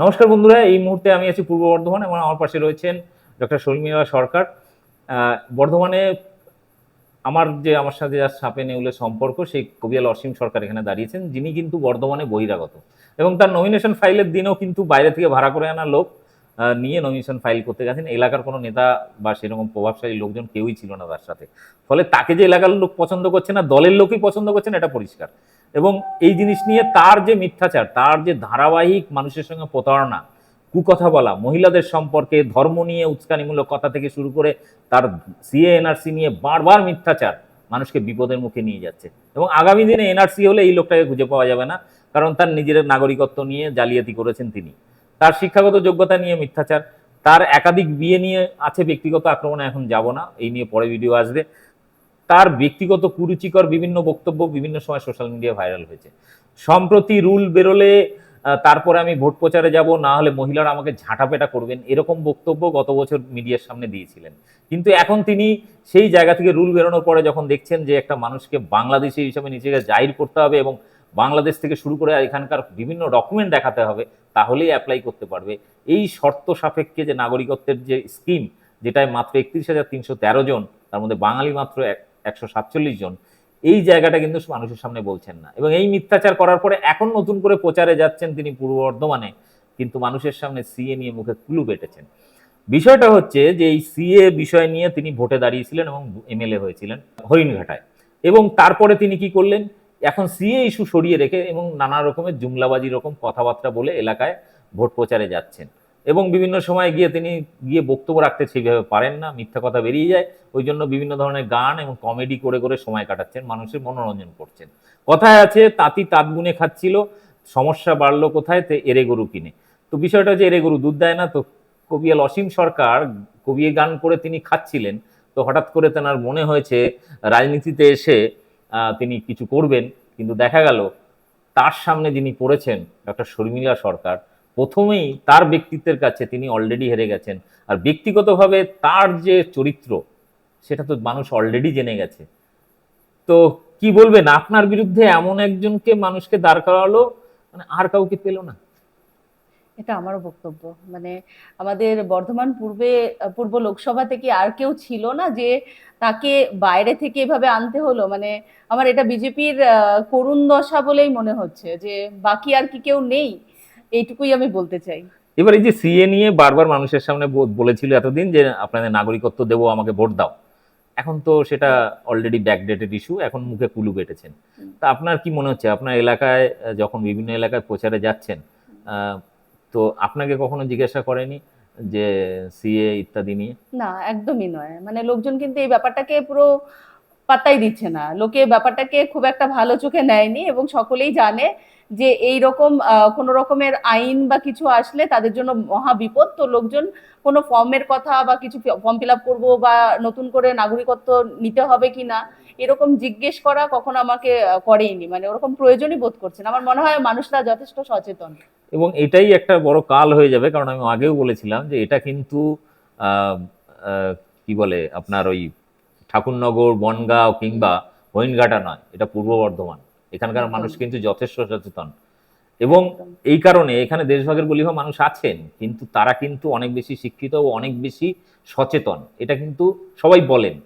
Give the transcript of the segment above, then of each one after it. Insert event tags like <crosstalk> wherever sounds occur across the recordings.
নমস্কার বন্ধুরা, এই মুহূর্তে আমি আছি পূর্ব বর্ধমান এবং আমার পাশে রয়েছেন ডক্টর শর্মিলা সরকার। বর্ধমানে আমার যে, আমার সাথে যার সাপে নেউলে সম্পর্ক, সেই কবিয়াল অসীম সরকার এখানে দাঁড়িয়েছেন, যিনি কিন্তু বর্ধমানে বহিরাগত। এবং তার নমিনেশন ফাইলের দিনেও কিন্তু বাইরে থেকে ভাড়া করে আনা লোক নিয়ে নমিনেশন ফাইল করতে গেছেন। এলাকার কোনো নেতা বা সেরকম প্রভাবশালী লোকজন কেউই ছিল না তার সাথে। ফলে তাকে যে এলাকার লোক পছন্দ করছে না, দলের লোকই পছন্দ করছে না, এটা পরিষ্কার। এবং এই জিনিস নিয়ে তার যে মিথ্যাচার, তার যে ধারাবাহিক মানুষের সঙ্গে প্রতারণা, কুকথা বলা, মহিলাদের সম্পর্কে ধর্ম নিয়ে উস্কানিমূলক কথা থেকে শুরু করে তার সিএ, এনআরসি নিয়ে বারবার মিথ্যাচার মানুষকে বিপদের মুখে নিয়ে যাচ্ছে। এবং আগামী দিনে এনআরসি হলে এই লোকটাকে খুঁজে পাওয়া যাবে না, কারণ তার নিজের নাগরিকত্ব নিয়ে জালিয়াতি করেছেন তিনি। তার শিক্ষাগত যোগ্যতা নিয়ে মিথ্যাচার, তার একাধিক বিয়ে নিয়ে আছে ব্যক্তিগত আক্রমণে, এখন যাব না, এই নিয়ে পরে ভিডিও আসবে। তার ব্যক্তিগত কুরুচিকর বিভিন্ন বক্তব্য বিভিন্ন সময় সোশ্যাল মিডিয়া ভাইরাল হয়েছে। সম্প্রতি রুল বেরোলে তারপরে আমি ভোট প্রচারে যাব, না হলে মহিলারা আমাকে ঝাঁটাপেটা করবেন, এরকম বক্তব্য গত বছর মিডিয়ার সামনে দিয়েছিলেন। কিন্তু এখন তিনি সেই জায়গা থেকে রুল বেরোনোর পরে যখন দেখছেন যে একটা মানুষকে বাংলাদেশি হিসাবে নিজেকে জাহির করতে হবে এবং বাংলাদেশ থেকে শুরু করে এখানকার বিভিন্ন ডকুমেন্ট দেখাতে হবে, তাহলেই অ্যাপ্লাই করতে পারবে। এই শর্ত সাপেক্ষে যে নাগরিকত্বের যে স্কিম যেটায় মাত্র একত্রিশ হাজার তিনশো তেরো জন, তার মধ্যে বাঙালি মাত্র একশো সাতচল্লিশ জন, এই জায়গাটা কিন্তু মানুষের সামনে বলছেন না। এবং এই মিথ্যাচার করার পরে এখন নতুন করে প্রচারে যাচ্ছেন তিনি পূর্ব বর্ধমানে, কিন্তু মানুষের সামনে সিএ নিয়ে মুখে কুলু বেটেছেন। বিষয়টা হচ্ছে যে এই সিএ বিষয় নিয়ে তিনি ভোটে দাঁড়িয়েছিলেন এবং এমএলএ হয়েছিলেন হরিণঘাটায়। এবং তারপরে তিনি কি করলেন? এখন সিএ ইস্যু সরিয়ে রেখে এবং নানা রকমের জুমলাবাজি রকম কথাবার্তা বলে এলাকায় ভোট প্রচারে যাচ্ছেন। এবং বিভিন্ন সময় গিয়ে তিনি গিয়ে বক্তব্য রাখতে সেইভাবে পারেন না, মিথ্যা কথা বেরিয়ে যায়। ওই জন্য বিভিন্ন ধরনের গান এবং কমেডি করে করে সময় কাটাচ্ছেন, মানুষের মনোরঞ্জন করছেন। কথায় আছে, তাঁতি তাঁত গুনে খাচ্ছিল, সমস্যা বাড়লো কোথায়? তে এরে গরু কিনে। তো বিষয়টা হচ্ছে, এরে গরু দুধ দেয় না, তো কবিয়াল অসীম সরকার কবিয়ে গান করে তিনি খাচ্ছিলেন। তো হঠাৎ করে তেনার মনে হয়েছে, রাজনীতিতে এসে তিনি কিছু করবেন। কিন্তু দেখা গেল, তার সামনে যিনি পড়েছেন, ডক্টর শর্মিলা সরকার প্রথমেই তার ব্যক্তিত্বের কাছে তিনি অলরেডি হেরে গেছেন। আর ব্যক্তিগতভাবে তার যে চরিত্র, সেটা তো মানুষ অলরেডি জেনে গেছে। তো কি বলবেন? আপনার বিরুদ্ধে এমন একজনকে মানুষকে দাঁড় করালো? মানে আর কাউকে পেল না। এটা আমারও বক্তব্য। মানে আমাদের বর্ধমান পূর্বে, পূর্ব লোকসভা থেকে আর কেউ ছিল না যে তাকে বাইরে থেকে এভাবে আনতে হলো। মানে আমার এটা বিজেপির করুণ দশা বলেই মনে হচ্ছে যে বাকি আর কি কেউ নেই। এইটুকুই আমি বলতে চাই। এবার এই যে সিএ নিয়ে বারবার মানুষের সামনে বলেছিল এতদিন যে আপনাদের নাগরিকত্ব দেবো আমাকে ভোট দাও। এখন তো সেটা অলরেডি ব্যাকডেটেড ইস্যু এখন মুখে কুলু বেটেছেন। হুম। তা আপনার কি মনে হচ্ছে? আপনার এলাকায় যখন বিভিন্ন এলাকায় প্রচারে যাচ্ছেন তো আপনাকে কখনো জিজ্ঞাসা করেনি যে সিএ ইত্যাদি নিয়ে? না একদমই নয়। মানে লোকজন কিন্তু এই ব্যাপারটাকে পুরো পাত্তাই দিচ্ছে না। লোকে ব্যাপারটাকে খুব একটা ভালো চোখে নেয়নি এবং সকলেই জানে যে এই রকম কোনো রকমের আইন বা কিছু আসলে তাদের জন্য মহা বিপদ। তো লোকজন কোনো ফর্মের কথা বা কিছু ফর্ম ফিল আপ করব বা নতুন করে নাগরিকত্ব নিতে হবে কি না, এরকম জিজ্ঞেস করা কখনো আমাকে করেইনি। মানে ওরকম প্রয়োজনই বোধ করছেন। আমার মনে হয় মানুষরা যথেষ্ট সচেতন। এবং এটাই একটা বড় কাল হয়ে যাবে। কারণ আমি আগেও বলেছিলাম যে এটা কিন্তু কি বলে আপনার ওই ঠাকুরনগর, বনগাঁও কিংবা হরিণঘাটা নয়। এটা পূর্ব বর্ধমান। এখানকার মানুষ কিন্তু যথেষ্ট সচেতন। এবং এই কারণে এখানে দেশভাগের বলিহ মানুষ আছেন কিন্তু তারা কিন্তু অনেক বেশি শিক্ষিত ও অনেক বেশি সচেতন। এটা কিন্তু সবাই বলেন।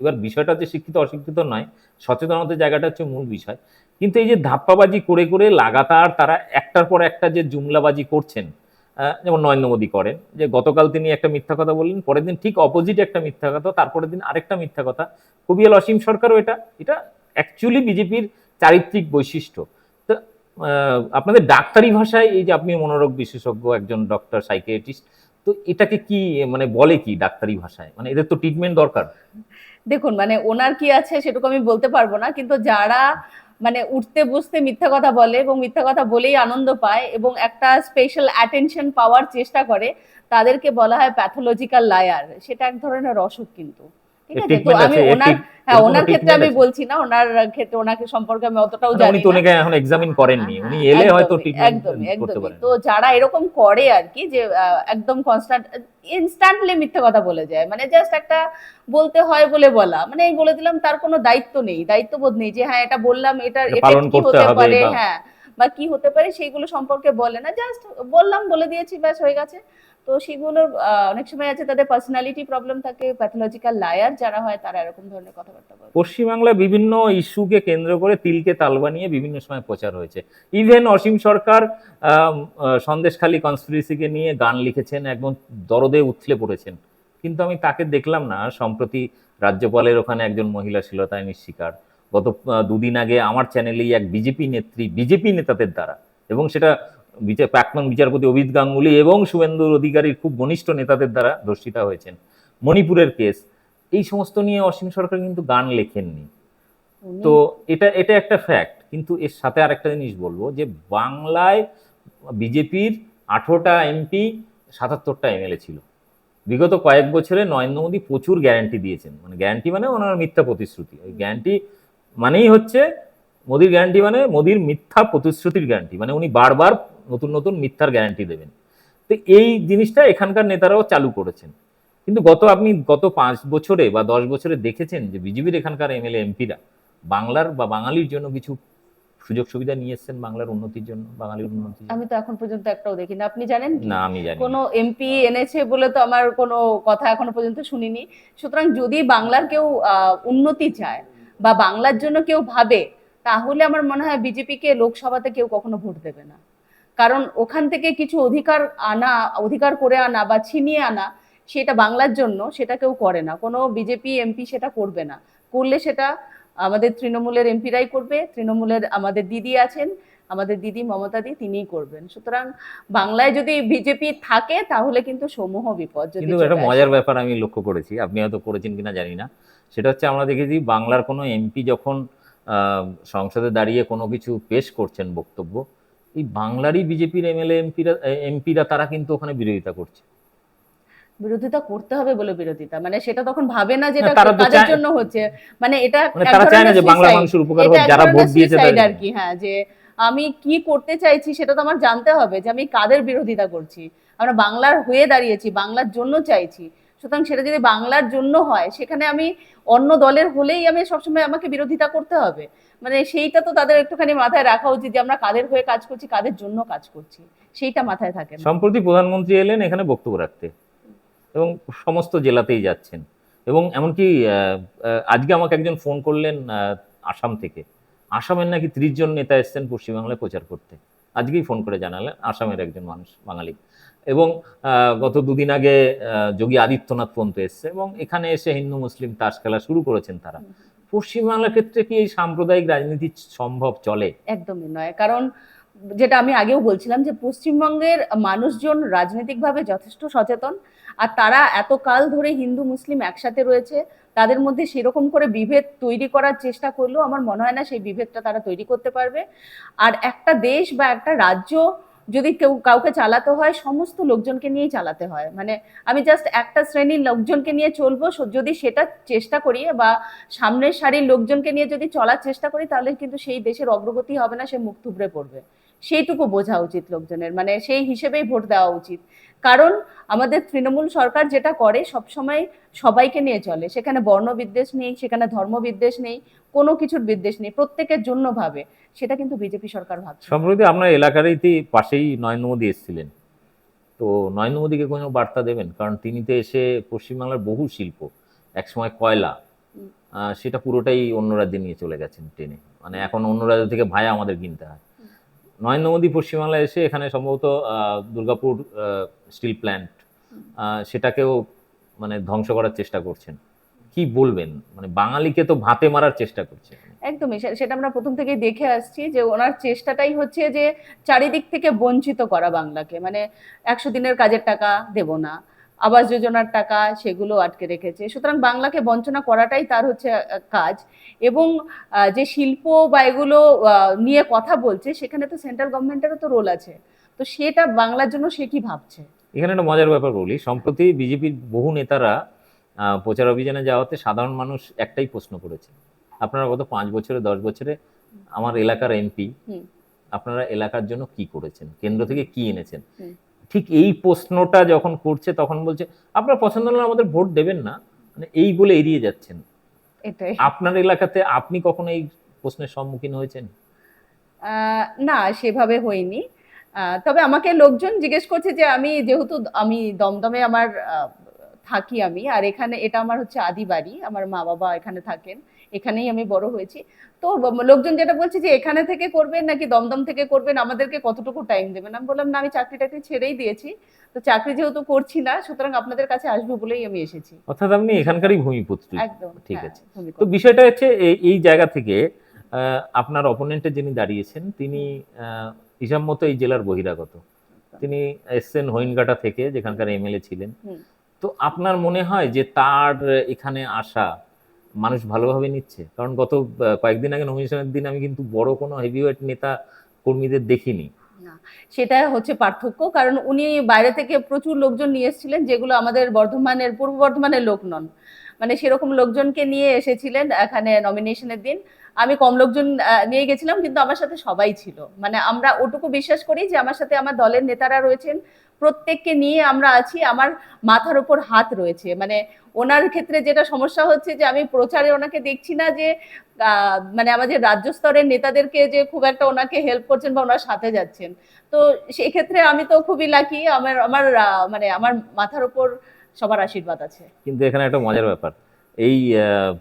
এবার বিষয়টা যে শিক্ষিত অশিক্ষিত নয় সচেতনতার জায়গাটা হচ্ছে মূল বিষয়। কিন্তু এই যে ধাপ্পাবাজি করে করে লাগাতার তারা একটার পর একটা যে জুমলাবাজি করছেন যেমন নরেন্দ্র মোদী করেন যে গতকাল তিনি একটা মিথ্যা কথা বললেন পরের দিন ঠিক অপোজিট একটা মিথ্যা কথা তারপরের দিন আরেকটা মিথ্যা কথা। কবিয়াল অসীম সরকারও এটা। এটা অ্যাকচুয়ালি বিজেপির চারিত্রিক বৈশিষ্ট্য। তো আপনাদের ডাক্তারি ভাষায় এই যে আপনি মনোরোগ বিশেষজ্ঞ, একজন ডক্টর সাইকিয়াট্রিস্ট তো এটাকে কি মানে বলে কি ডাক্তারি ভাষায়? মানে এদের তো ট্রিটমেন্ট দরকার। দেখুন মানে ওনার কি আছে সেটুকু আমি বলতে পারব না, কিন্তু যারা মানে উঠতে বসতে মিথ্যা কথা বলে এবং মিথ্যা কথা বলেই আনন্দ পায় এবং একটা স্পেশাল অ্যাটেনশন পাওয়ার চেষ্টা করে, তাদেরকে বলা হয় প্যাথোলজিক্যাল লায়ার সেটা এক ধরনের অসুখ কিন্তু। ঠিক আছে তো আমি ওনার হ্যাঁ ওনার ক্ষেত্রে আমি বলছি না ওনার ক্ষেত্রে ওনাকে সম্পর্কে আমি অতটাও মানে জানি উনি তো ওনাকে এখন এক্সামিন করেননি উনি এলে হয়তো ট্রিটমেন্ট একদমই করতে পারেন। তো যারা এরকম করে আর কি যে একদম কনস্ট্যান্ট ইনস্ট্যান্টলি মিথ্যে কথা বলে যায় মানে জাস্ট একটা বলতে হয় বলে বলা মানে এই বলে দিলাম তার কোনো দায়িত্ব নেই দায়িত্ববোধ নেই যে হ্যাঁ এটা বললাম এটার এটা কি হতে পারে হ্যাঁ বা কি হতে পারে সেইগুলো সম্পর্কে বলে না জাস্ট বললাম বলে দিয়েছি ব্যাস হয়ে গেছে। তো সেগুলোর অনেক সময় আছে তাদের পার্সোনালিটি প্রবলেম থাকে প্যাথোলজিক্যাল লায়ার যারা হয় তারা এরকম ধরনের কথাবার্তা বলে। পশ্চিমবাংলায় বিভিন্ন ইস্যুকে কেন্দ্র করে তিলকে তাল বানিয়ে বিভিন্ন সময় প্রচার হয়েছে। ইভেন অসীম সরকার সন্দেশখালী কনস্পিরেসিকে নিয়ে গান লিখেছেন, একদম দরদে উথলে পড়েছেন। কিন্তু আমি তাকে দেখলাম না, সম্প্রতি রাজ্যপালের ওখানে একজন মহিলা তাই শিকার গত দুদিন আগে আমার চ্যানেলেই এক বিজেপি নেত্রী, বিজেপি নেতাদের দ্বারা। এবং সেটা বিচার প্রাক্তন বিচারপতি অভিত গাঙ্গুলি এবং শুভেন্দুর অধিকারীর খুব ঘনিষ্ঠ নেতাদের দ্বারা ধর্ষিতা হয়েছেন। মণিপুরের কেস। এই সমস্ত নিয়ে অসীম সরকার কিন্তু গান লেখেননি। তো এটা এটা একটা ফ্যাক্ট কিন্তু এর সাথে আরেকটা জিনিস বলব যে বাংলায় বিজেপির আঠেরোটা এমপি সাতাত্তরটা এমএলএ ছিল। বিগত কয়েক বছরে নরেন্দ্র মোদী প্রচুর গ্যারান্টি দিয়েছেন। মানে গ্যারান্টি মানে ওনার মিথ্যা প্রতিশ্রুতি। ওই গ্যারান্টি মানেই হচ্ছে মোদির গ্যারান্টি মানে মোদির মিথ্যা প্রতিশ্রুতির গ্যারান্টি মানে উনি বারবার নতুন নতুন মিথ্যার গ্যারান্টি দেবেন। তো এই জিনিসটা এখানকার নেতারাও চালু করেছেন। কিন্তু গত আপনি গত পাঁচ বছরে বা দশ বছরে দেখেছেন যে বিজেপির এখানকার এমএলএ এমপিরা বাংলার বা বাঙালির জন্য কিছু সুযোগ সুবিধা নিয়ে এসছেন বাংলার উন্নতির জন্য বাঙালির উন্নতির জন্য? আমি তো এখন পর্যন্ত একটাও দেখিনি। আপনি জানেন না আমি জানি কোনো এমপি এনেছে বলে তো আমার কোনো কথা এখনও পর্যন্ত শুনিনি। সুতরাং যদি বাংলার কেউ উন্নতি চায় বা বাংলার জন্য কেউ ভাবে তাহলে আমার মনে হয় বিজেপিকে লোকসভাতে কেউ কখনো ভোট দেবে না। কারণ ওখান থেকে কিছু অধিকার আনা অধিকার করে আনা বা ছিনিয়ে আনা সেটা বাংলার জন্য সেটা কেউ করে না। কোনো বিজেপি এমপি সেটা করবে না। করলে সেটা আমাদের তৃণমূলের এমপিরাই করবে তৃণমূলের আমাদের দিদি আছেন আমাদের দিদি মমতা দি তিনিই করবেন। সুতরাং বাংলায় যদি বিজেপি থাকে তাহলে কিন্তু সমূহ বিপদ কিন্তু একটা মজার ব্যাপার আমি লক্ষ্য করেছি আপনি হয়তো করেছেন কিনা জানি না। সেটা হচ্ছে আমরা দেখেছি বাংলার কোনো এমপি যখন আহ, সংসদে দাঁড়িয়ে কোনো কিছু পেশ করছেন বক্তব্য এই বাংলারই বিজেপির এমএলএ এমপিরা এমপিরা তারা কিন্তু ওখানে বিরোধিতা করছে। বিরোধিতা করতে হবে বলে বিরোধিতা। মানে সেটা তখন ভাবে না যেটা তাদের জন্য হচ্ছে। মানে এটা মানে তারা চায় না যে বাংলা মানুষের উপকার হোক যারা ভোট দিয়েছে তাদের- আর কি হ্যাঁ যে আমি কি করতে চাইছি সেটা তো আমার জানতে হবে যে আমি কাদের বিরোধিতা করছি। আমরা বাংলার হয়ে দাঁড়িয়েছি বাংলার জন্য চাইছি। সুতরাং সেটা যদি বাংলার জন্য হয় সেখানে আমি অন্য দলের হলেই আমি সবসময় আমাকে বিরোধিতা করতে হবে। মানে সেইটা তো তাদের একটুখানি মাথায় রাখা উচিত যে আমরা কাদের হয়ে কাজ করছি, কাদের জন্য কাজ করছি। সেইটা মাথায় থাকে সম্প্রতি প্রধানমন্ত্রী এলেন এখানে বক্তব্য রাখতে এবং সমস্ত জেলাতেই যাচ্ছেন। এবং এমনকি আজকে আমাকে একজন ফোন করলেন আসাম থেকে। আসামের নাকি ত্রিশ জন নেতা এসছেন পশ্চিমবাংলায় প্রচার করতে। আজকেই ফোন করে জানালেন আসামের একজন মানুষ, বাঙালি। এবং গত দুদিন আগে যোগী আদিত্যনাথ পর্যন্ত এসছে এবং এখানে এসে হিন্দু, মুসলিম তাস খেলা শুরু করেছেন তারা। পশ্চিমবাংলার ক্ষেত্রে কি এই সাম্প্রদায়িক রাজনীতি সম্ভব চলে? একদমই নয়। কারণ যেটা আমি আগেও বলছিলাম যে পশ্চিমবঙ্গের মানুষজন রাজনৈতিকভাবে যথেষ্ট সচেতন আর তারা এত কাল ধরে হিন্দু, মুসলিম একসাথে রয়েছে, তাদের মধ্যে সেরকম করে বিভেদ তৈরি করার চেষ্টা করলেও আমার মনে হয় না সেই বিভেদটা তারা তৈরি করতে পারবে। আর একটা দেশ বা একটা রাজ্য যদি কেউ কাউকে চালাতে হয়, সমস্ত লোকজনকে নিয়েই চালাতে হয়। মানে আমি জাস্ট একটা শ্রেণির লোকজনকে নিয়ে চলবো যদি সেটা চেষ্টা করি বা সামনের সারির লোকজনকে নিয়ে যদি চলার চেষ্টা করি, তাহলে কিন্তু সেই দেশের অগ্রগতি হবে না, সে মুখ থুবড়ে পড়বে। সেইটুকু বোঝা উচিত লোকজনের মানে সেই হিসেবেই ভোট দেওয়া উচিত। কারণ আমাদের তৃণমূল সরকার যেটা করে সবসময় সবাইকে নিয়ে চলে। সেখানে বর্ণ বিদ্বেষ নেই সেখানে ধর্ম বিদ্বেষ নেই কোনো কিছুর বিদ্বেষ নেই প্রত্যেকের জন্য ভাবে। সেটা কিন্তু বিজেপি সরকার ভাবছে। না। সম্প্রতি আপনার এলাকারই পাশেই নরেন্দ্র মোদী এসেছিলেন। তো নরেন্দ্র মোদীকে কোনো বার্তা দেবেন? কারণ তিনি তো এসে পশ্চিমবাংলার বহু শিল্প একসময় কয়লা আহ, সেটা পুরোটাই অন্য রাজ্যে নিয়ে চলে গেছেন ট্রেনে। মানে এখন অন্য রাজ্য থেকে ভায়া আমাদের কিনতে হয়। নরেন্দ্র মোদী পশ্চিমবাংলায় এসে এখানে সম্ভবত দুর্গাপুর স্টিল প্ল্যান্ট সেটাকেও মানে ধ্বংস করার চেষ্টা করছেন। কি বলবেন? মানে বাঙালিকে তো ভাতে মারার চেষ্টা করছে একদমই সেটা আমরা প্রথম থেকেই দেখে আসছি যে ওনার চেষ্টাটাই হচ্ছে যে চারিদিক থেকে বঞ্চিত করা বাংলাকে। মানে একশো দিনের কাজের টাকা দেব না। আবাস যোজনার টাকা সেগুলো আটকে রেখেছে। সুতরাং বাংলাকে বঞ্চনা করাটাই তার হচ্ছে কাজ। এবং যে শিল্প বা এগুলো নিয়ে কথা বলছে সেখানে তো সেন্ট্রাল গভর্নমেন্টেরও তো রোল আছে। তো সেটা বাংলার জন্য সে কি ভাবছে? এখানে একটা মজার ব্যাপার বলি। সম্প্রতি বিজেপির বহু নেতারা প্রচার অভিযানে যাওয়াতে সাধারণ মানুষ একটাই প্রশ্ন করেছে। আপনারা গত পাঁচ বছরে দশ বছরে আমার এলাকার এমপি। আপনারা এলাকার জন্য কি করেছেন? কেন্দ্র থেকে কি এনেছেন। ঠিক এই প্রশ্নটা যখন করছে তখন বলছে আপনার পছন্দ হলে আমাদের ভোট দেবেন না। মানে এই বলে এড়িয়ে যাচ্ছেন। আপনার এলাকাতে আপনি কখনো এই প্রশ্নের সম্মুখীন হয়েছেন? না সেভাবে হয়নি। তবে আমাকে লোকজন জিজ্ঞেস করছে যে আমি যেহেতু আমি দমদমে আমার থাকি আমি আর এখানে এটা আমার হচ্ছে আদি বাড়ি আমার মা বাবা এখানে থাকেন। এখানেই আমি বড় হয়েছি। তো লোকজন যেটা বলছে যে এখানে থেকে করবেন নাকি দমদম থেকে করবেন আমাদেরকে কতটুকু টাইম দেবেন? আমি বললাম না আমি চাকরি টাকরি ছেড়েই দিয়েছি। তো চাকরি যেহেতু করছি না সুতরাং আপনাদের কাছে আসব বলেই আমি এসেছি। অর্থাৎ আপনি এখানকারই ভূমিপুত্র। একদম ঠিক হ্যাঁ, আছে। তো বিষয়টা হচ্ছে এই- জায়গা থেকে আপনার অপোনেন্টে যিনি দাঁড়িয়েছেন তিনি আহ, হিসাব মতো এই জেলার বহিরাগত। তিনি এসছেন হইনঘাটা থেকে যেখানকার এমএলএ ছিলেন। তো আপনার মনে হয় যে তার এখানে আসা মানুষ ভালোভাবে নিচ্ছে। কারণ গত কয়েকদিন আগে নমিনেশনের দিন আমি কিন্তু বড় কোনো হেভিওয়েট নেতা কর্মীদের দেখিনি। সেটা হচ্ছে পার্থক্য। কারণ উনি বাইরে থেকে প্রচুর লোকজন নিয়ে এসেছিলেন, যেগুলো আমাদের বর্ধমানের, পূর্ব বর্ধমানের লোক নন। মানে সেরকম লোকজনকে নিয়ে এসেছিলেন এখানে নমিনেশনের দিন। আমি কম লোকজন নিয়ে গেছিলাম, কিন্তু আমার সাথে সবাই ছিল। মানে আমরা ওটুকু বিশ্বাস করি যে আমার সাথে আমার দলের নেতারা রয়েছেন। প্রত্যেককে নিয়ে আমরা আছি, আমার মাথার উপর হাত রয়েছে। মানে ওনার ক্ষেত্রে যেটা সমস্যা হচ্ছে যে আমি প্রচারে ওনাকে দেখছি না যে মানে আমাদের রাজ্য স্তরের নেতাদেরকে যে খুব একটা ওনাকে হেল্প করছেন বা ওনার সাথে যাচ্ছেন। তো সেই ক্ষেত্রে আমি তো খুবই লাকি আমার আমার মানে আমার মাথার উপর সবার আশীর্বাদ আছে। কিন্তু এখানে একটা মজার ব্যাপার। এই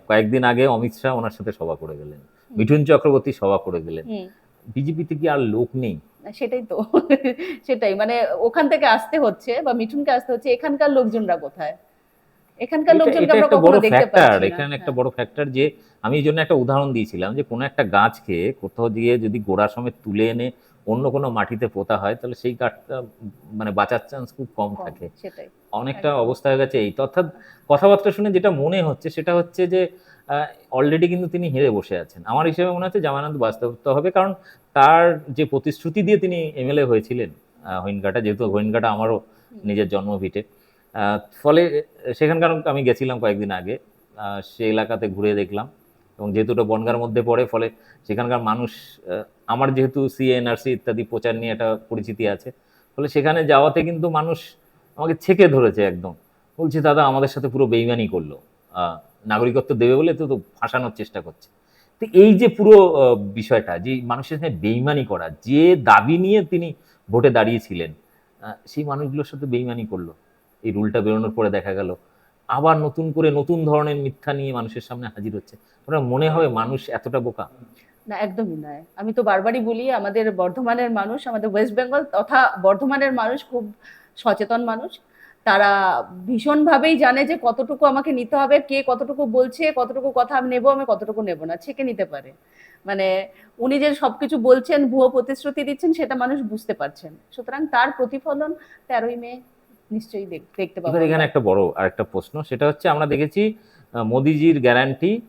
কয়েকদিন আগে অমিত শাহ ওনার সাথে সভা করে গেলেন। মিঠুন চক্রবর্তী সভা করে গেলেন। বিজেপিতে কি আর লোক নেই? সেটাই তো। <laughs> সেটাই মানে ওখান থেকে আসতে হচ্ছে বা মিঠুনকে আসতে হচ্ছে এখানকার লোকজনরা কোথায়? এখানকার লোকজনকে আমরা কখনো দেখতে না। এখানে একটা হ্যাঁ। বড় ফ্যাক্টর যে আমি এই জন্য একটা উদাহরণ দিয়েছিলাম যে কোনো একটা গাছকে কোথাও দিয়ে যদি গোড়া সমেত তুলে এনে অন্য কোনো মাটিতে পোতা হয় তাহলে সেই কাঠটা মানে বাঁচার চান্স খুব কম থাকে। অনেকটা অবস্থা হয়ে গেছে এই অর্থাৎ কথাবার্তা শুনে যেটা মনে হচ্ছে সেটা হচ্ছে যে অলরেডি কিন্তু তিনি হেরে বসে আছেন। আমার হিসেবে মনে হচ্ছে জামানত বাস্তবতা হবে কারণ তার যে প্রতিশ্রুতি দিয়ে তিনি এমএলএ হয়েছিলেন হইনঘাটা যেহেতু হইনঘাটা আমারও নিজের জন্মভিটে। ফলে সেখানকার আমি গেছিলাম কয়েকদিন আগে সে এলাকাতে ঘুরে দেখলাম। এবং যেহেতু ওটা বনগার মধ্যে পড়ে, ফলে সেখানকার মানুষ আমার যেহেতু সিএনআরসি ইত্যাদি প্রচার নিয়ে একটা পরিচিতি আছে, ফলে সেখানে যাওয়াতে কিন্তু মানুষ আমাকে ছেকে ধরেছে একদম। বলছে, দাদা, আমাদের সাথে পুরো বেইমানি করল। নাগরিকত্ব দেবে বলে তো ফাঁসানোর চেষ্টা করছে। তো এই যে পুরো বিষয়টা, যে মানুষের সাথে বেইমানি করা, যে দাবি নিয়ে তিনি ভোটে দাঁড়িয়েছিলেন সেই মানুষগুলোর সাথে বেইমানি করল। এই রুলটা বেরোনোর পরে দেখা গেল আবার নতুন করে নতুন ধরনের মিথ্যা নিয়ে মানুষের সামনে হাজির হচ্ছে। মনে হবে মানুষ এতটা বোকা। না, একদমই নয়। আমি তো বারবারই বলি, আমাদের বর্ধমানের মানুষ, আমাদের ওয়েস্ট বেঙ্গল তথা বর্ধমানের মানুষ খুব সচেতন মানুষ। তারা ভীষণভাবেই জানে যে কতটুকু আমাকে নিতে হবে, কে কতটুকু বলছে, কতটুকু কথা আমি নেব, আমি কতটুকু নেব না ছেকে নিতে পারে? মানে উনি যে সবকিছু বলছেন, ভুয়ো প্রতিশ্রুতি দিচ্ছেন, সেটা মানুষ বুঝতে পারছেন। সুতরাং তার প্রতিফলন তেরোই মে নিশ্চয়ই দেখ- দেখতে পাবো এখানে একটা বড় আরেকটা প্রশ্ন সেটা হচ্ছে আমরা দেখেছি মোদিজির গ্যারান্টি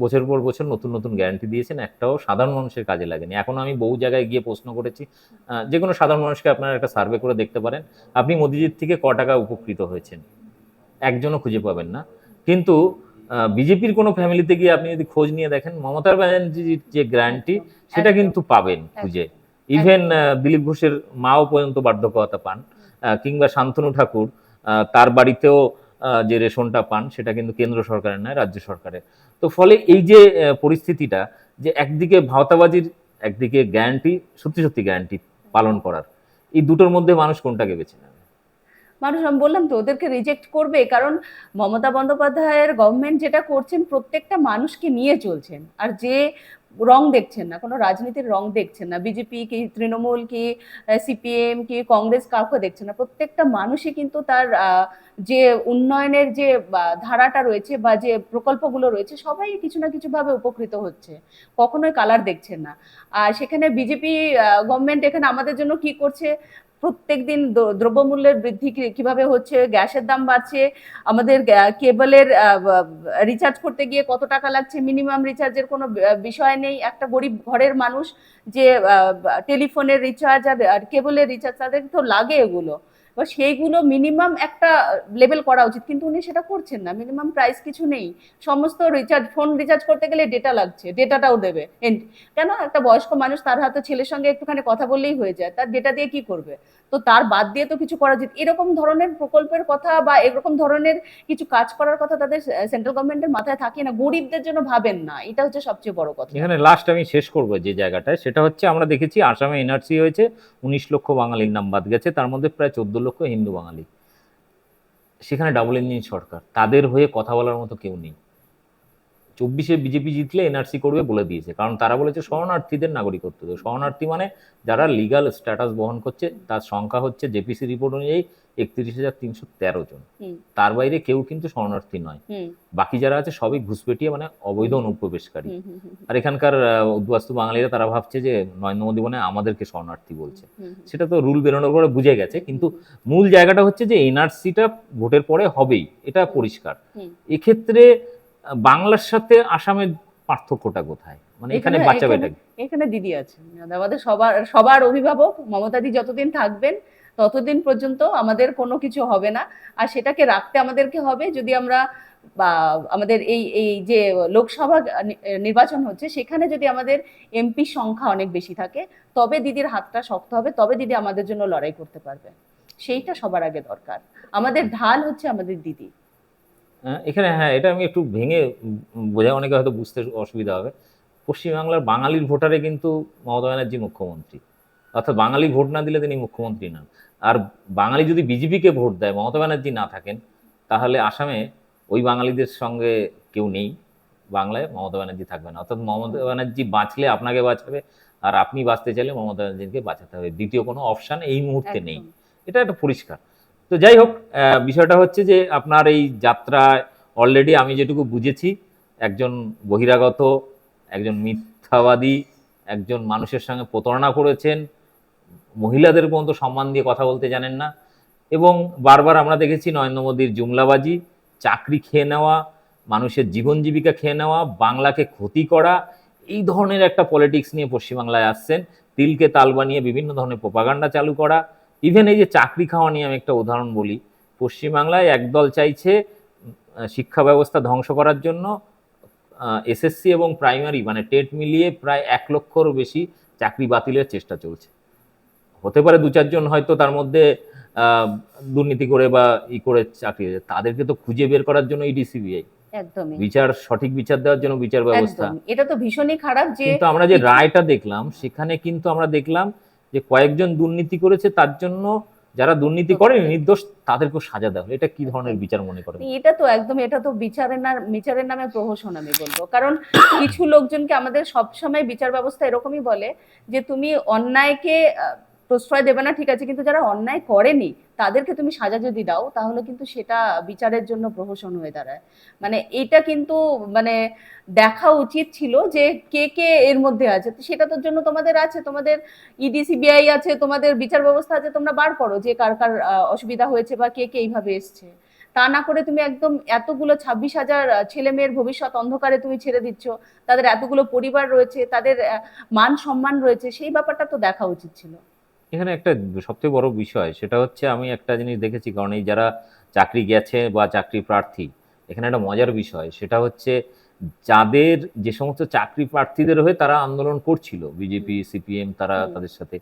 বছর পর বছর নতুন নতুন গ্যারান্টি দিয়েছেন একটাও সাধারণ মানুষের কাজে লাগেনি। এখন আমি বহু জায়গায় গিয়ে প্রশ্ন করেছি যে কোনো সাধারণ মানুষকে আপনারা একটা সার্ভে করে দেখতে পারেন। আপনি মোদিজির থেকে ক টাকা উপকৃত হয়েছেন? একজনও খুঁজে পাবেন না। কিন্তু বিজেপির কোনো ফ্যামিলিতে গিয়ে আপনি যদি খোঁজ নিয়ে দেখেন মমতা ব্যানার্জির যে গ্যারান্টি সেটা কিন্তু পাবেন খুঁজে। ইভেন দিলীপ ঘোষের মাও পর্যন্ত বার্ধক্যতা পান। কিংবা শান্তনু ঠাকুর তার বাড়িতেও যে রেশনটা পান, সেটা কিন্তু কেন্দ্র সরকারের নয়, রাজ্য সরকারের। তো ফলে এই যে পরিস্থিতিটা, যে একদিকে ভাওতাবাজির, একদিকে গ্যারান্টি, সত্যি সত্যি গ্যারান্টি পালন করার, এই দুটোর মধ্যে মানুষ কোনটাকে বেছে নেবে? মানুষ, আমি বললাম তো, ওদেরকে রিজেক্ট করবে, কারণ মমতা বন্দ্যোপাধ্যায়ের গভর্নমেন্ট যেটা করছেন, প্রত্যেকটা মানুষকে নিয়ে চলছেন। আর যে রং দেখছেন না, কোনো রাজনীতির রং দেখছেন না, বিজেপি কি, তৃণমূল কি সিপিএম কি, কংগ্রেস কাউকে দেখছেন না। প্রত্যেকটা মানুষই কিন্তু তার যে উন্নয়নের যে ধারাটা রয়েছে বা, যে প্রকল্পগুলো রয়েছে, সবাই কিছু না কিছুভাবে উপকৃত হচ্ছে, কখনোই কালার দেখছেন না। আর সেখানে বিজেপি গভর্নমেন্ট এখানে আমাদের জন্য কি করছে? প্রত্যেকদিন দিন দ্রব্যমূল্যের বৃদ্ধি কীভাবে হচ্ছে? গ্যাসের দাম বাড়ছে। আমাদের কেবলের রিচার্জ করতে গিয়ে কত টাকা লাগছে? মিনিমাম রিচার্জের কোনো বিষয় নেই। একটা গরিব ঘরের মানুষ যে টেলিফোনের রিচার্জ আর কেবলের রিচার্জ তাদের তো লাগে এগুলো। এবার সেইগুলো মিনিমাম একটা লেভেল করা উচিত। কিন্তু উনি সেটা করছেন না। মিনিমাম প্রাইস কিছু নেই। সমস্ত রিচার্জ ফোন রিচার্জ করতে গেলে ডেটা লাগছে। ডেটাটাও দেবে। কেন? একটা বয়স্ক মানুষ তার হাতে ছেলের সঙ্গে একটুখানি কথা বললেই হয়ে যায়। তার ডেটা দিয়ে কি করবে? তো তার বাদ দিয়ে তো কিছু করা উচিত। এরকম ধরনের প্রকল্পের কথা বা এরকম ধরনের কিছু কাজ করার কথা তাদের সেন্ট্রাল গভর্নমেন্টের মাথায় থাকে না। গরিবদের জন্য ভাবেন না। এটা হচ্ছে সবচেয়ে বড় কথা। এখানে লাস্ট আমি শেষ করব যে জায়গাটায়। সেটা হচ্ছে আমরা দেখেছি আসামে এনআরসি হয়েছে। উনিশ লক্ষ বাঙালির নাম বাদ গেছে। তার মধ্যে প্রায় চোদ্দ লক্ষ হিন্দু বাঙালি। সেখানে ডাবল ইঞ্জিন সরকার তাদের হয়ে কথা বলার মতো কেউ নেই। চব্বিশে বিজেপি জিতলে এনআরসি করবে বলে দিয়েছে। কারণ তারা বলেছে শরণার্থীদের নাগরিকত্ব। দেবে শরণার্থী মানে যারা লিগাল স্ট্যাটাস বহন করছে তার সংখ্যা হচ্ছে জেপিসি রিপোর্ট অনুযায়ী একত্রিশ হাজার তিনশো তেরো জন। তার বাইরে কেউ কিন্তু শরণার্থী নয়। বাকি যারা আছে সবই ঘুষপেটিয়ে মানে অবৈধ অনুপ্রবেশকারী। আর এখানকার উদ্বাস্তু বাঙালিরা তারা ভাবছে যে নরেন্দ্র মোদী মানে আমাদেরকে শরণার্থী বলছে। সেটা তো রুল বেরোনোর পরে বুঝে গেছে। কিন্তু মূল জায়গাটা হচ্ছে যে এনআরসিটা ভোটের পরে হবেই। এটা পরিষ্কার। এক্ষেত্রে বাংলার সাথে আসামের পার্থক্যটা কোথায়? মানে এখানে বাচ্চা এখানে- এখানে দিদি আছে। আমাদের সবার সবার অভিভাবক মমতাদি যতদিন থাকবেন ততদিন পর্যন্ত আমাদের কোনো কিছু হবে না। আর সেটাকে রাখতে আমাদেরকে হবে যদি আমরা বা আমাদের এই এই যে লোকসভা নির্বাচন হচ্ছে সেখানে যদি আমাদের এমপি সংখ্যা অনেক বেশি থাকে তবে দিদির হাতটা শক্ত হবে তবে দিদি আমাদের জন্য লড়াই করতে পারবে। সেইটা সবার আগে দরকার। আমাদের ঢাল হচ্ছে আমাদের দিদি। এখানে হ্যাঁ এটা আমি একটু ভেঙে বোঝাই অনেকে হয়তো বুঝতে অসুবিধা হবে। পশ্চিমবাংলার বাঙালির ভোটারে কিন্তু মমতা ব্যানার্জি মুখ্যমন্ত্রী। অর্থাৎ বাঙালি ভোট না দিলে তিনি মুখ্যমন্ত্রী নন আর বাঙালি যদি বিজেপিকে ভোট দেয় মমতা ব্যানার্জি না থাকেন তাহলে আসামে ওই বাঙালিদের সঙ্গে কেউ নেই। বাংলায় মমতা ব্যানার্জি থাকবে না। অর্থাৎ মমতা ব্যানার্জি বাঁচলে আপনাকে বাঁচাবে আর আপনি বাঁচতে চাইলে মমতা ব্যানার্জিকে বাঁচাতে হবে। দ্বিতীয় কোনো অপশান এই মুহূর্তে নেই। এটা একটা পরিষ্কার। তো যাই হোক বিষয়টা হচ্ছে যে আপনার এই যাত্রায় অলরেডি আমি যেটুকু বুঝেছি, একজন বহিরাগত, একজন মিথ্যাবাদী, একজন মানুষের সঙ্গে প্রতারণা করেছেন, মহিলাদের পর্যন্ত সম্মান দিয়ে কথা বলতে জানেন না এবং বারবার আমরা দেখেছি নরেন্দ্র মোদীর জুমলাবাজি, চাকরি খেয়ে নেওয়া, মানুষের জীবন জীবিকা খেয়ে নেওয়া, বাংলাকে ক্ষতি করা, এই ধরনের একটা পলিটিক্স নিয়ে পশ্চিমবাংলায় আসছেন। তিলকে তাল বানিয়ে বিভিন্ন ধরনের প্রপাগান্ডা চালু করা ইভেন এই যে চাকরি খাওয়া নিয়ে আমি একটা উদাহরণ বলি পশ্চিমবাংলায় একদল চাইছে শিক্ষা ব্যবস্থা ধ্বংস করার জন্য এসএসসি এবং প্রাইমারি মানে টেট মিলিয়ে প্রায় এক লক্ষর বেশি চাকরি বাতিলের চেষ্টা চলছে। হতে পারে দু চারজন হয়তো তার মধ্যে আহ, দুর্নীতি করে বা ই করে চাকরি তাদেরকে তো খুঁজে বের করার জন্য ইডি সিবিআই একদমই। বিচার সঠিক বিচার দেওয়ার জন্য বিচার ব্যবস্থা। এটা তো ভীষণই খারাপ যে কিন্তু আমরা যে রায়টা দেখলাম সেখানে কিন্তু আমরা দেখলাম যে কয়েকজন দুর্নীতি করেছে তার জন্য যারা দুর্নীতি করে নির্দোষ তাদেরকে সাজা দেওয়া। এটা কি ধরনের বিচার মনে করেন? এটা তো একদম এটা তো বিচারের না বিচারের নামে প্রহসন আমি বলব। কারণ কিছু লোকজনকে আমাদের সবসময় বিচার ব্যবস্থা এরকমই বলে যে তুমি অন্যায়কে প্রশ্রয় দেবে না, ঠিক আছে, কিন্তু যারা অন্যায় করেনি, তাদেরকে তুমি সাজা যদি দাও, তাহলে কিন্তু সেটা বিচারের জন্য প্রহসন হয়ে দাঁড়ায়। মানে এটা কিন্তু মানে দেখা উচিত ছিল যে কে কে এর মধ্যে আছে। সেটা তোর জন্য তোমাদের আছে, তোমাদের ইডি সিবিআই আছে, তোমাদের বিচার ব্যবস্থা আছে, তোমরা বার করো যে কার কার অসুবিধা হয়েছে বা কে কে এইভাবে এসছে। তা না করে তুমি একদম এতগুলো ছাব্বিশ হাজার ছেলে মেয়ের ভবিষ্যৎ অন্ধকারে তুমি ছেড়ে দিচ্ছ। তাদের এতগুলো পরিবার রয়েছে, তাদের মান সম্মান রয়েছে, সেই ব্যাপারটা তো দেখা উচিত ছিল। এখানে একটা সবচেয়ে বড় বিষয় সেটা হচ্ছে আমি একটা জিনিস দেখেছি কারণ এই যারা চাকরি গেছে বা চাকরি প্রার্থী এখানে একটা মজার বিষয় সেটা হচ্ছে যাদের যে সমস্ত চাকরি প্রার্থীদের হয়ে তারা আন্দোলন করছিল বিজেপি সিপিএম তারা তাদের সাথে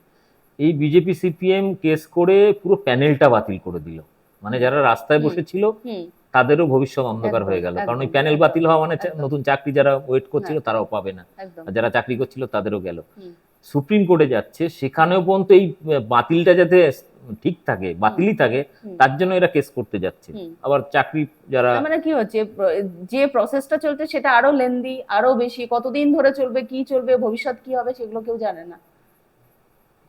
এই বিজেপি সিপিএম কেস করে পুরো প্যানেলটা বাতিল করে দিল। মানে যারা রাস্তায় বসেছিল তাদেরও ভবিষ্যৎ অন্ধকার হয়ে গেল কারণ ওই প্যানেল বাতিল হওয়া মানে নতুন চাকরি যারা ওয়েট করছিল হ্যাঁ। তারাও পাবে না। আর যারা চাকরি করছিল তাদেরও গেল। সুপ্রিম কোর্টে যাচ্ছে সেখানেও পর্যন্ত এই বাতিলটা যাতে ঠিক থাকে বাতিলই থাকে তার জন্য এরা কেস করতে যাচ্ছে। আবার চাকরি যারা মানে কি হচ্ছে যে প্রসেসটা চলছে সেটা আরও লেন্দি আরও বেশি কতদিন ধরে চলবে কি চলবে ভবিষ্যৎ কি হবে সেগুলো কেউ জানে না।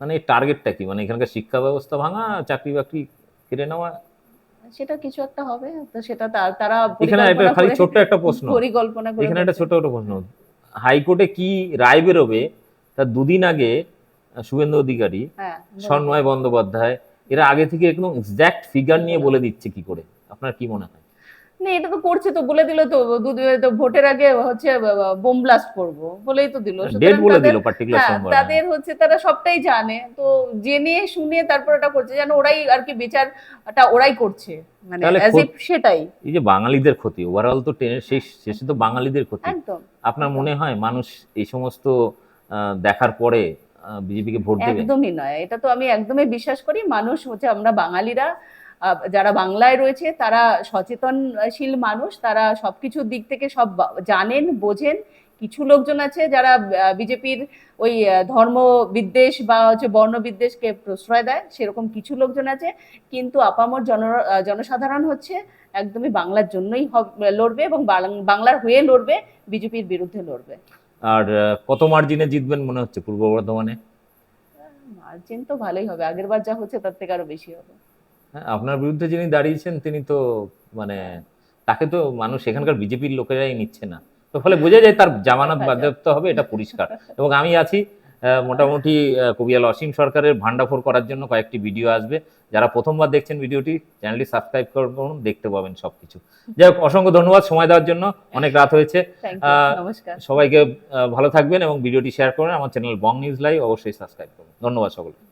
মানে টার্গেটটা কি? মানে এখানকার শিক্ষা ব্যবস্থা ভাঙা চাকরি বাকরি কেড়ে নেওয়া? সেটা কিছু একটা হবে তো সেটা তারা এখানে একটা খালি ছোট্ট একটা প্রশ্ন। পরিকল্পনা করে এখানে একটা। ছোট একটা প্রশ্ন। হাইকোর্টে কি রায় বেরোবে তার দুদিন আগে শুভেন্দু অধিকারী হ্যাঁ সন্ময় বন্দ্যোপাধ্যায় এরা আগে থেকে একদম এক্সাক্ট ফিগার নিয়ে বলে দিচ্ছে কি করে। আপনার কি মনে হয়? না এটা তো করছে তো বলে দিল তো ভোটের আগে হচ্ছে বোম ব্লাস্ট করব বলেই তো দিল। ডেট বলে দিল পার্টিকুলার হ্যাঁ তাদের হচ্ছে তারা সবটাই জানে। তো জেনে শুনে তারপর এটা করছে যেন ওরাই আর কি বিচারটা ওরাই করছে। মানে সেটাই। এই যে বাঙালিদের ক্ষতি ওভারঅল তো শেষ শেষে তো বাঙালিদের ক্ষতি। আপনার মনে হয় মানুষ এই সমস্ত দেখার পরে বিজেপিকে ভোট দেবে? একদমই নয়। এটা তো আমি একদমই বিশ্বাস করি। মানুষ হচ্ছে আমরা বাঙালিরা যারা বাংলায় রয়েছে, তারা সচেতনশীল মানুষ, তারা সবকিছুর দিক থেকে সব জানেন, বোঝেন। কিছু লোকজন আছে যারা বিজেপির ওই ধর্ম বিদ্বেষ বা হচ্ছে বর্ণ বিদ্বেষকে প্রশ্রয় দেয়, সেরকম কিছু লোকজন আছে। কিন্তু আপামর জন জনসাধারণ হচ্ছে একদমই বাংলার জন্যই লড়বে এবং বাংলার হয়ে লড়বে, বিজেপির বিরুদ্ধে লড়বে। আর কত মার্জিনে জিতবেন মনে হচ্ছে পূর্ব বর্ধমানে? মার্জিন তো ভালোই হবে আগের বার যা হচ্ছে তার থেকে আরও বেশি হবে। হ্যাঁ, আপনার বিরুদ্ধে যিনি দাঁড়িয়েছেন তিনি তো মানে তাকে তো মানুষ এখানকার বিজেপির লোকেরাই নিচ্ছে না। তো ফলে বোঝা যায় তার জামানত বাজেয়াপ্ত হবে এটা পরিষ্কার। এবং আমি আছি মোটামুটি কবিয়াল অসীম সরকারের ভান্ডাফোর করার জন্য কয়েকটি ভিডিও আসবে। যারা প্রথমবার দেখছেন ভিডিওটি চ্যানেলটি সাবস্ক্রাইব করুন দেখতে পাবেন সবকিছু। যাই হোক অসংখ্য ধন্যবাদ সময় দেওয়ার জন্য। অনেক রাত হয়েছে। আহ, সবাইকে ভালো থাকবেন এবং ভিডিওটি শেয়ার করুন। আমার চ্যানেল বং নিউজ লাইভ অবশ্যই সাবস্ক্রাইব করুন। ধন্যবাদ সকলকে।